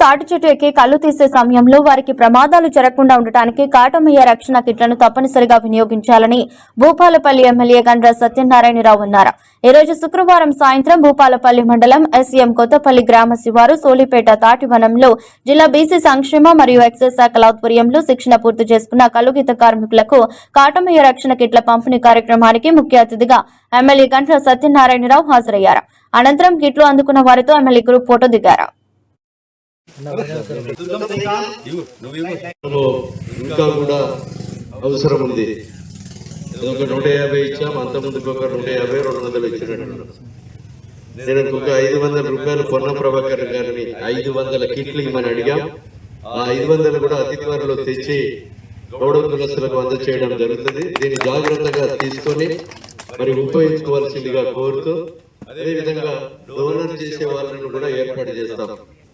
తాటి చెట్టు ఎక్కి కళ్ళు తీసే సమయంలో వారికి ప్రమాదాలు జరగకుండా ఉండటానికి కాటమయ్య రక్షణ కిట్లను తప్పనిసరిగా వినియోగించాలని భూపాలపల్లి ఎమ్మెల్యే గండ్ర సత్యనారాయణరావు అన్నారు. ఈ రోజు శుక్రవారం సాయంత్రం భూపాలపల్లి మండలం ఎస్ఎం కొత్తపల్లి గ్రామ శివారు సోలిపేట తాటివనంలో జిల్లా బీసీ సంక్షేమ మరియు ఎక్సైజ్ శాఖల ఆధ్వర్యంలో శిక్షణ పూర్తి చేసుకున్న కలుగీత కార్మికులకు కాటమయ్య రక్షణ కిట్ల పంపిణీ కార్యక్రమానికి ముఖ్య అతిథిగా ఎమ్మెల్యే గండ్ర సత్యనారాయణరావు హాజరయ్యారు. అనంతరం కిట్లు అందుకున్న వారితో ఎమ్మెల్యే గ్రూప్ ఫోటో దిగారు. ఇంకా కూడా అవసరం ఉంది. ఒక నూట యాభై ఇచ్చాం అంత ఒక నూట యాభై రెండు వందలు ఇచ్చినట్టు నేను ఒక ఐదు వందల రూపాయలు పొన్న ప్రభాకర్ గారిని ఐదు వందల కిట్లు ఇవ్వమని అడిగాం. ఆ ఐదు వందలు కూడా అతి త్వరలో తెచ్చి గౌడ కులస్తులకు అందచేయడం జరుగుతుంది. దీన్ని జాగ్రత్తగా తీసుకొని మరి ఉపయోగించుకోవాల్సిందిగా కోరుతూ అదేవిధంగా డోనర్ చేసే వాళ్ళను కూడా ఏర్పాటు చేస్తాం.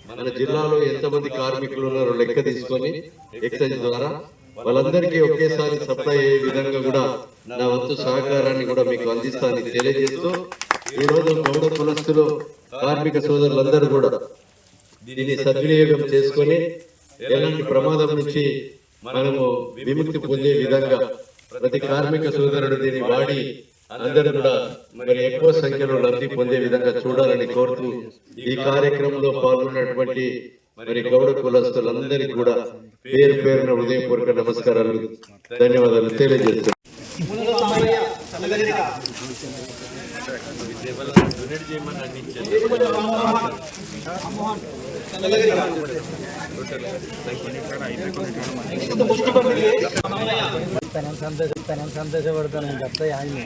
మన జిల్లాలో ఎంతమంది కార్మికులు ఉన్నారో లెక్క తీసుకొని ఎక్సైజ్ ద్వారా వాళ్ళందరికీ ఒకేసారి సప్లై అయ్యే విధంగా కూడా నా వంతు సహకారాన్ని కూడా మీకు అందిస్తానని తెలియజేస్తూ ఈ రోజు గౌడ కులస్తులు కార్మిక సోదరులందరూ కూడా దీన్ని సద్వినియోగం చేసుకొని ఎలాంటి ప్రమాదం నుంచి మనము విముక్తి పొందే విధంగా ప్రతి కార్మిక సోదరుడు దీన్ని వాడి అందరూ కూడా మరి ఎక్కువ సంఖ్యలో లబ్ధి పొందే విధంగా చూడాలని కోరుతూ ఈ కార్యక్రమంలో పాల్గొన్నటువంటి మరి గౌడ కులస్తులందరికీ కూడా పేరు పేరున హృదయపూర్వక నమస్కారాలు ధన్యవాదాలు తెలియజేస్తున్నాను సంతోష సంతోషపడతాను ఆయన